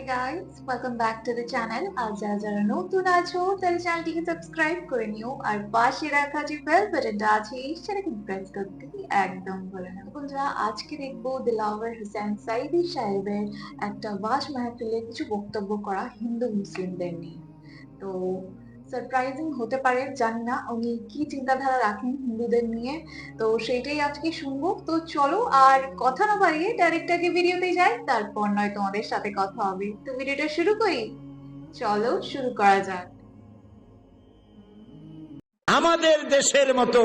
Hey guys welcome back to the channel আর যারা নতুন আছো তাহলে চ্যানেলটিকে সাবস্ক্রাইব করে নিও আর পাশে রাখা যে বেল বাটনটা আছে সেটাকে প্রেস করতে একদম ভুলে না বন্ধুরা আজকে দেখব দিলাওয়ার হোসেন সাইদি সাহেবের একটা বাস মাহফিলে কিছু বক্তব্য করা হিন্দু মুসলিমদের নিয়ে তো সারপ্রাইজিং হতে পারে, জানি না উনি কি চিন্তাধারা রাখেন হিন্দুদের নিয়ে। তো সেইটাই আজকে শুনব। তো চলো আর কথা না বাড়িয়ে ডাইরেক্ট আগে ভিডিওতে যাই, তারপর নয় তোমাদের সাথে কথা হবে। তো ভিডিওটা শুরু করি? চলো শুরু করা যাক। আমাদের দেশের মতো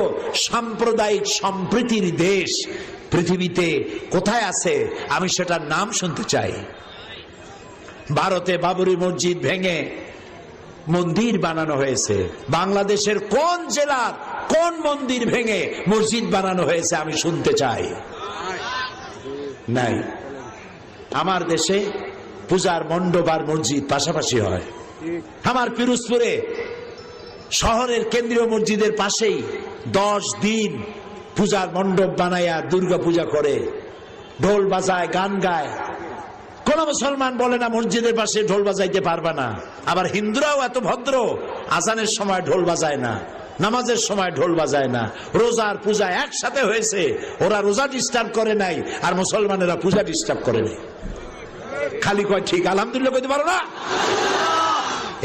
সাম্প্রদায়িক সম্প্রীতির দেশ পৃথিবীতে কোথায় আছে? আমি সেটার নাম শুনতে চাই। ভারতে বাবরি মসজিদ ভেঙে মন্দির বানানো হয়েছে। বাংলাদেশের কোন জেলার কোন মন্দির ভেঙে মসজিদ বানানো হয়েছে আমি শুনতে চাই। নাই। আমার দেশে পূজার মণ্ডপ আর মসজিদ পাশাপাশি হয়। আমার পিরোজপুরে শহরের কেন্দ্রীয় মসজিদের পাশেই দশ দিন পূজার মণ্ডপ বানাইয়া দুর্গা পূজা করে। ঢোল বাজায়, গান গায় কোন মুসলমান বলে না, মসজিদের পাশে ঢোল বাজাইতে পারবে না। আবার হিন্দুরাও এত ভদ্র, আজানের সময় ঢোল বাজায় না, নামাজের সময় ঢোল বাজায় না। রোজার পূজা একসাথে হয়েছে, ওরা রোজা ডিস্টার্ব করে নাই, আর মুসলমানেরা পূজা ডিস্টার্ব করে নাই। খালি কয়, ঠিক, আলহামদুলিল্লাহ, কইতে পারো না?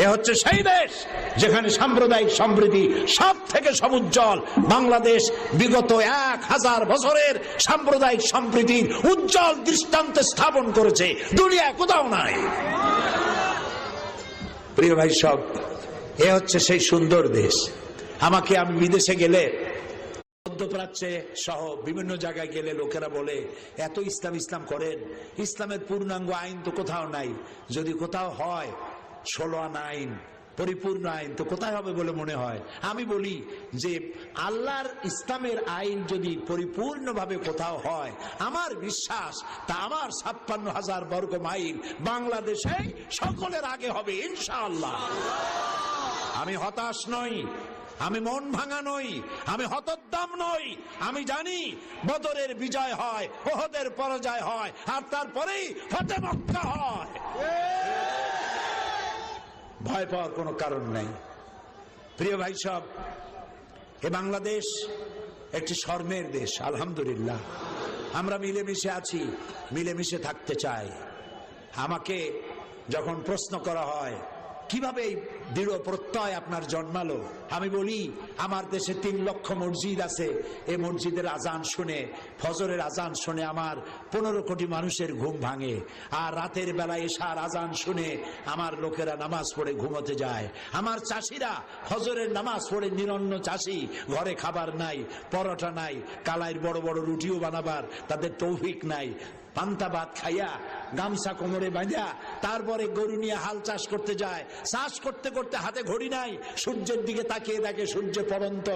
এ হচ্ছে সেই দেশ। যেখানে সাম্প্রদায়িক সম্প্রীতি সব থেকে সমুজ্জ্বল বাংলাদেশ বিগত এক হাজার বছরের সাম্প্রদায়িক সম্প্রীতির উজ্জ্বল দৃষ্টান্ত স্থাপন করেছে। দুনিয়া কোথাও নাই। প্রিয় ভাই সব, এ হচ্ছে সেই সুন্দর দেশ। আমাকে আমি বিদেশে গেলে, মধ্যপ্রাচ্যে সহ বিভিন্ন জায়গায় গেলে লোকেরা বলে, এত ইসলাম ইসলাম করেন। ইসলামের পূর্ণাঙ্গ আইন তো কোথাও নাই। যদি কোথাও হয়, ষোলো আনা আইন পরিপূর্ণ আইন। তো কোথায় হবে বলে মনে হয়? আমি বলি যে আল্লাহর ইসলামের আইন যদি পরিপূর্ণভাবে কোথাও হয়, আমার বিশ্বাস তা আমার ছাপ্পান্ন হাজার বর্গ মাইল বাংলাদেশে সকলের আগে হবে, ইনশাআল্লাহ। আমি হতাশ নই, আমি মন ভাঙা নই, আমি হতোদ্দাম নই। আমি জানি বদরের বিজয় হয়, ওহদের পরাজয় হয়, আর তারপরেই ফতে মক্কা হয়। ভয় পাওয়ার কোনো কারণ নেই। প্রিয় ভাই সব, এ বাংলাদেশ একটি শর্মের দেশ, আলহামদুলিল্লাহ। আমরা মিলেমিশে আছি, মিলেমিশে থাকতে চাই। আমাকে যখন প্রশ্ন করা হয়, কীভাবে এই দৃঢ় প্রত্যয় আপনার জন্মালো। আমি বলি, আমার দেশে তিন লক্ষ মসজিদ আছে। এই মসজিদের আজান শুনে, ফজরের আজান শুনে আমার পনেরো কোটি মানুষের ঘুম ভাঙে। আর রাতের বেলায় এসার আজান শুনে আমার লোকেরা নামাজ পড়ে ঘুমোতে যায়। আমার চাষিরা ফজরের নামাজ পড়ে নিরন্ন চাষি, ঘরে খাবার নাই, পরোটা নাই কালাইর বড় বড় রুটিও বানাবার, তাদের তৌফিক নাই। পান্তা ভাত খাইয়া, গামছা কোমরে বাঁধা তারপরে গরু নিয়ে হাল চাষ করতে যায়। চাষ করতে করতে হাতে ঘড়ি নাই, সূর্যের দিকে তাকিয়ে দেখে সূর্য পরন্ত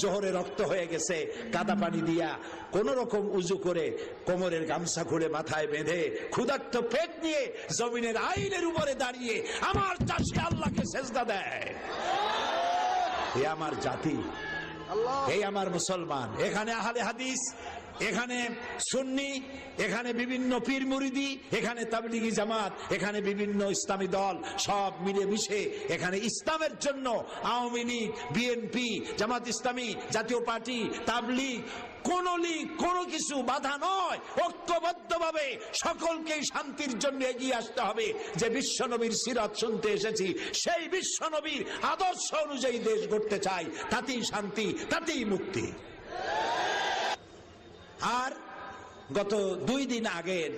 জোহরে রক্ত হয়ে গেছে, কাদা পানি দিয়া। কোন রকম উজু করে কোমরের গামছা খুলে মাথায় বেঁধে, ক্ষুধার্ত পেট নিয়ে জমিনের আইনের উপরে দাঁড়িয়ে আমার চাষি আল্লাহকে সেজদা দেয়। এ আমার জাতি এই আমার মুসলমান। এখানে আহলে হাদিস, এখানে সুন্নি, এখানে বিভিন্ন পীর মুরিদি, এখানে তাবলিগি জামাত, এখানে বিভিন্ন ইসলামী দল, সব মিলে মিশে এখানে ইসলামের জন্য আওয়ামী লীগ, বিএনপি, জামাত ইসলামী, জাতীয় পার্টি, তাবলিগ কোন লীগ, কোনো কিছু বাধা নয়। ঐক্যবদ্ধভাবে সকলকেই শান্তির জন্য এগিয়ে আসতে হবে। যে বিশ্বনবীর সিরাত শুনতে এসেছি, সেই বিশ্বনবীর আদর্শ অনুযায়ী দেশ গড়তে চাই। তাতেই শান্তি, তাতেই মুক্তি। আর গত দুই দিন আগের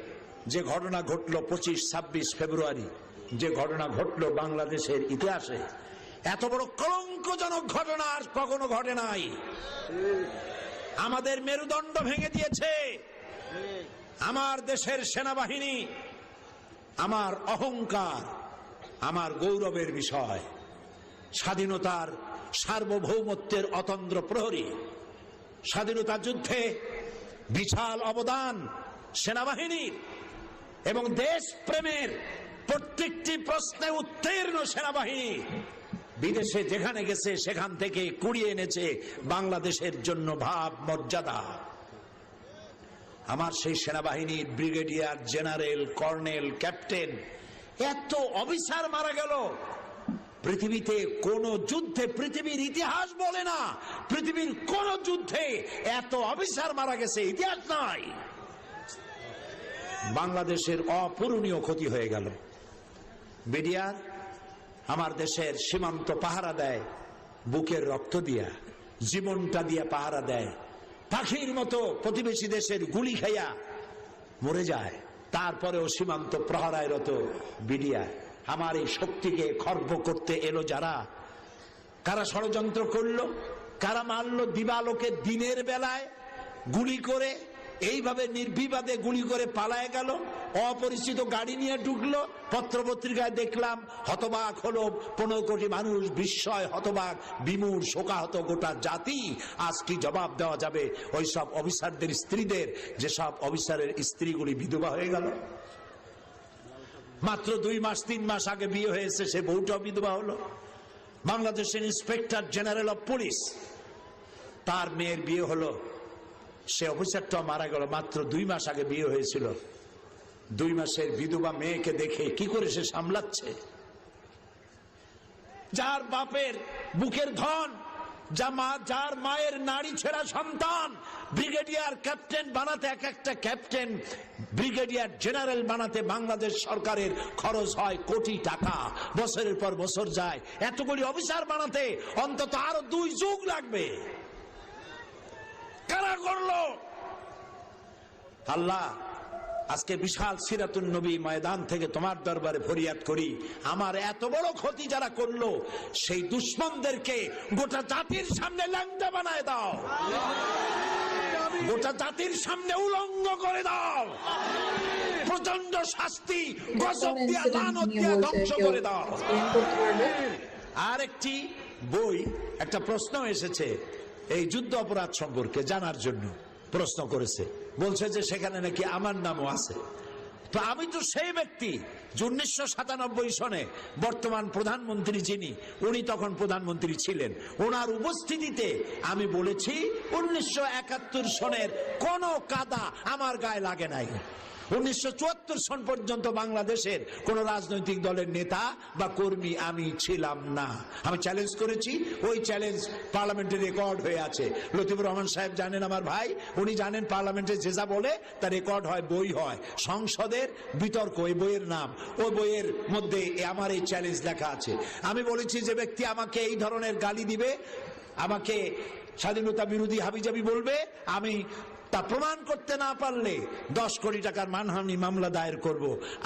যে ঘটনা ঘটলো পঁচিশ, ছাব্বিশ ফেব্রুয়ারি, যে ঘটনা ঘটলো বাংলাদেশের ইতিহাসে, এত বড় কলঙ্কজনক ঘটনা আর কখনো ঘটে নাই। আমাদের মেরুদণ্ড ভেঙে দিয়েছে। আমার দেশের সেনাবাহিনী, আমার অহংকার, আমার গৌরবের বিষয়। স্বাধীনতার সার্বভৌমত্বের অতন্দ্র প্রহরী, স্বাধীনতা যুদ্ধে বিশাল অবদান সেনাবাহিনীর এবং দেশ প্রেমের প্রত্যেকটি প্রশ্নে উত্তীর্ণ সেনাবাহিনী। বিদেশে যেখানে গেছে, সেখান থেকে কুড়িয়ে এনেছে বাংলাদেশের জন্য ভাব, মর্যাদা। আমার সেই সেনাবাহিনীর ব্রিগেডিয়ার জেনারেল, কর্নেল, ক্যাপ্টেন, এত অফিসার মারা গেল। পৃথিবীতে কোন যুদ্ধে, পৃথিবীর ইতিহাস বলে না, পৃথিবীর কোন যুদ্ধে এত অফিসার মারা গেছে, ইতিহাস নাই। বাংলাদেশের অপূরণীয় ক্ষতি হয়ে গেল। বিডিআর আমার দেশের সীমান্ত পাহারা দেয়, বুকের রক্ত দিয়া, জীবনটা দিয়া পাহারা দেয়। পাখির মতো প্রতিবেশী দেশের গুলি খাইয়া মরে যায়। তারপরেও সীমান্ত প্রহরায় রত বিডিআর আমার এই শক্তিকে খর্ব করতে এলো যারা? কারা ষড়যন্ত্র করল? কারা মারলো দিবালোকে দিনের বেলায় গুলি করে? এইভাবে নির্বিবাদে গুলি করে পালায় গেল, অপরিচিত গাড়ি নিয়ে ঢুকলো, পত্রপত্রিকায় দেখলাম হতবাক হলো পনেরো কোটি মানুষ, বিস্ময়, হতবাক বিমূর শোকাহত গোটা জাতি। আজ কি জবাব দেওয়া যাবে ওই সব অফিসারদের, স্ত্রীদের? যেসব অফিসারের স্ত্রীগুলি বিধবা হয়ে গেল। মাত্র দুই মাস, তিন মাস আগে বিয়ে হয়েছে, সে বউটাও বিধবা হলো। বাংলাদেশের ইন্সপেক্টর জেনারেল অফ পুলিশ, তার মেয়ের বিয়ে হলো। সে অফিসারটা মারা গেল। মাত্র দুই মাস আগে বিয়ে হয়েছিল। দুই মাসের বিধবা মেয়েকে দেখে কি করে সে সামলাচ্ছে? যার বাপের বুকের ধন মা, যার মায়ের নারী ছেঁড়া সন্তান, ব্রিগেডিয়ার ক্যাপ্টেন বানাতে, এক একটা ক্যাপ্টেন ব্রিগেডিয়ার জেনারেল বানাতে বাংলাদেশ সরকারের খরচ হয় কোটি টাকা। বছরের পর বছর যায়। এতগুলি অফিসার বানাতে অন্তত আরও দুই যুগ লাগবে। কারা করল? আল্লাহ আজকে বিশাল সিরাতুন নবী ময়দান থেকে তোমার দরবারে ফরিয়াদ করি। আমার এত বড় ক্ষতি যারা করল সেই দুশ্মনদেরকে গোটা জাতির সামনে ল্যাংটা বানায় দাও। গোটা জাতির সামনে উলঙ্গ করে দাও। প্রচণ্ড শাস্তি গজব দিয়া লানত দিয়া ধ্বংস করে দাও। আর একটি বই একটা প্রশ্ন এসেছে। এই যুদ্ধ অপরাধ সম্পর্কে জানার জন্য প্রশ্ন করেছে। বলছে যে সেখানে নাকি আমার নামও আছে। তো আমি তো সেই ব্যক্তি যে উনিশশো সাতানব্বই সনে বর্তমান প্রধানমন্ত্রী যিনি, উনি তখন প্রধানমন্ত্রী ছিলেন। ওনার উপস্থিতিতে আমি বলেছি, উনিশশো একাত্তর সনের কোনো কাদা আমার গায়ে লাগে নাই। উনিশশো চুয়াত্তর সন পর্যন্ত বাংলাদেশের কোন রাজনৈতিক দলের নেতা বা কর্মী আমি ছিলাম না। আমি চ্যালেঞ্জ করেছি, ওই চ্যালেঞ্জ পার্লামেন্টে রেকর্ড হয়ে আছে। লতিফুর রহমান সাহেব জানেন আমার ভাই, উনি জানেন পার্লামেন্টে যে যা বলে, তা রেকর্ড হয়, বই হয়। সংসদের বিতর্ক, ওই বইয়ের নাম, ওই বইয়ের মধ্যে আমার এই চ্যালেঞ্জ লেখা আছে। আমি বলেছি যে ব্যক্তি আমাকে এই ধরনের গালি দিবে, আমাকে স্বাধীনতা বিরোধী হাবিজাবি বলবে, আমি তা প্রমাণ করতে না পারলে দশ কোটি টাকার মানহানি মামলা দায়ের করব।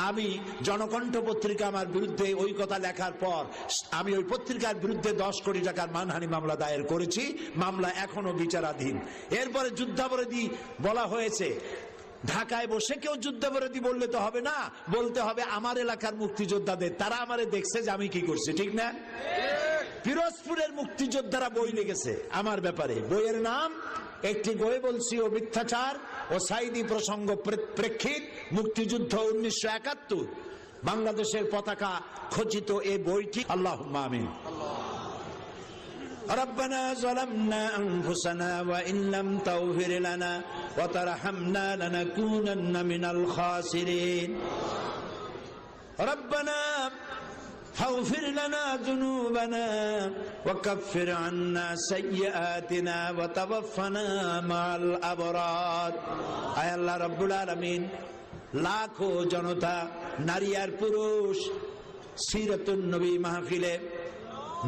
আমি জনকণ্ঠ পত্রিকা আমার বিরুদ্ধে ওই কথা লেখার পর, আমি ওই পত্রিকার বিরুদ্ধে দশ কোটি টাকার মানহানি মামলা দায়ের করেছি। মামলা এখনও বিচারাধীন। এরপরে যুদ্ধাপরাধী বলা হয়েছে, ঢাকায় বসে কেউ যুদ্ধাপরাধী বললে তো হবে না, বলতে হবে আমার এলাকার মুক্তিযোদ্ধাদের। তারা আমারে দেখছে যে আমি কি করছি, ঠিক না? পিরোজপুরের মুক্তিযোদ্ধারা বই লিখেছে আমার ব্যাপারে বইয়ের নাম একটি বই বলছি ও মিথ্যাচার ও সাইদি প্রসঙ্গ প্রে- প্রেক্ষিত মুক্তিযুদ্ধ উনিশশো একাত্তর বাংলাদেশের পতাকা খচিত এই বইটি আল্লাহ আমিন ربنا ظلمنا أنفسنا وإن لم تغفر لنا وترحمنا لنكونن من الخاسرين ربنا فاغفر لنا ذنوبنا وكفر عنا سيئاتنا وتوفنا مع الأبرار আয় আল্লাহ রব্বুল আলমিন লাখো জনতা নারী আর পুরুষ সিরাতুন নবী মাহফিলে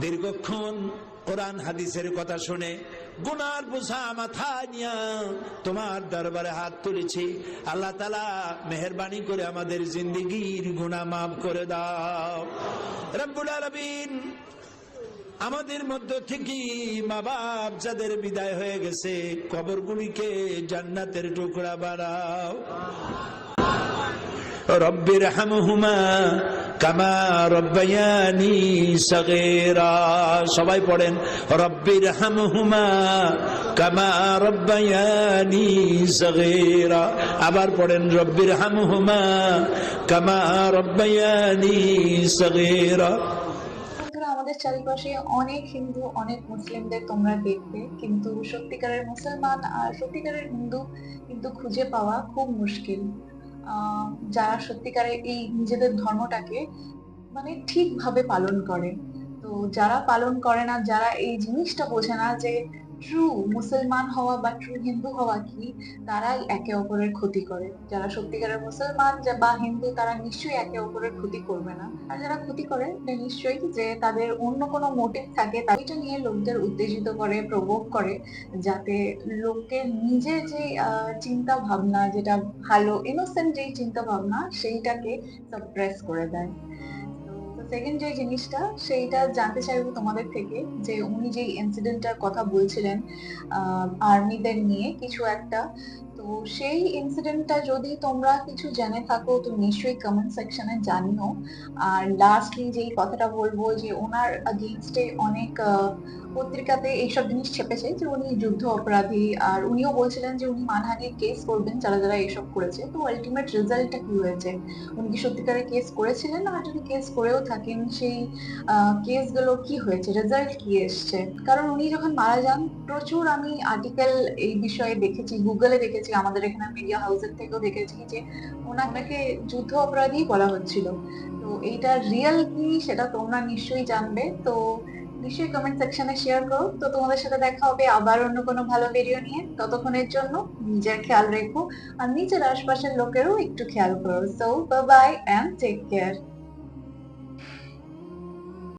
দীর্ঘক্ষণ কোরআন হাদিসের কথা শুনে গুনার বোঝা মাথা নিয়া তোমার দরবারে হাত তুলেছি আল্লাহ তালা মেহরবানি করে আমাদের জিন্দিগির গুণা মাফ করে দাও রব্বুল আলমিন আমাদের মধ্য থেকে মা বাপ যাদের বিদায় হয়ে গেছে কবরগুলিকে জান্নাতের টুকরা বাড়াও রব্বের হামহুমা সবাই পড়েন রব্বির হামহুমা কামা রব্বায়ানি সগেরা। আবার পড়েন রব্বির হামহুমা কামা রব্বায়ানি সগেরা। আমাদের চারিপাশে অনেক হিন্দু, অনেক মুসলিমদের তোমরা দেখবে, কিন্তু সত্যিকারের মুসলমান আর সত্যিকারের হিন্দু কিন্তু খুঁজে পাওয়া খুব মুশকিল। যারা সত্যিকারে এই নিজেদের ধর্মটাকে মানে ঠিকভাবে পালন করে। তো যারা পালন করে না, যারা এই জিনিসটা বোঝে না যে ট্রু মুসলমান হওয়া বা ট্রু হিন্দু হওয়া কি তারাই একে অপরের ক্ষতি করে। যারা সত্যিকারের মুসলমান বা হিন্দু তারা নিশ্চয়ই একে অপরের ক্ষতি করবে না। আর যারা ক্ষতি করে নিশ্চয়ই যে তাদের অন্য কোনো মোটিভ থাকে এটা নিয়ে লোকদের উত্তেজিত করে প্রভোগ করে, যাতে লোকের নিজের যে চিন্তা ভাবনা যেটা ভালো ইনোসেন্ট যেই চিন্তা ভাবনা সেইটাকে সাপ্রেস করে দেয়। সেকেন্ড যে জিনিসটা, সেইটা জানতে চাইব তোমাদের থেকে যে উনি যে ইনসিডেন্টটার কথা বলছিলেন আর্মিদের নিয়ে কিছু একটা, তো সেই ইনসিডেন্টটা যদি তোমরা কিছু জেনে থাকো, তো নিশ্চয়ই কমেন্ট সেকশনে জানিও। আর লাস্টলি যেই কথাটা বলব যে, ওনার আগেনস্টে অনেক পত্রিকাতে এইসব জিনিস ছেপেছে যে উনি যুদ্ধ অপরাধী, আর উনিও বলছিলেন যে উনি মানহানির কেস করবেন, যারা যারা এইসব করেছে। তো আলটিমেট রেজাল্টটা কি হয়েছে? উনি কি সত্যিকারের কেস করেছিলেন আর যদি কেস করেও থাকেন, সেই কেসগুলো কি হয়েছে? রেজাল্ট কি এসছে? কারণ উনি যখন মারা যান, প্রচুর আমি আর্টিকেল এই বিষয়ে দেখেছি গুগলে দেখেছি, আমাদের এখানে মিডিয়া হাউসের থেকেও দেখেছি যে ওনাকে যুদ্ধ অপরাধী বলা হচ্ছিল। তো এইটা রিয়েল কি, সেটা তোমরা নিশ্চয়ই জানবে। তো নিশ্চয়ই কমেন্ট সেকশনে শেয়ার করো। তো তোমাদের সাথে দেখা হবে আবার অন্য কোনো ভালো ভিডিও নিয়ে। ততক্ষণের জন্য নিজের খেয়াল রেখো আর নিজের আশপাশের লোকেরও একটু খেয়াল করো। So bye and take care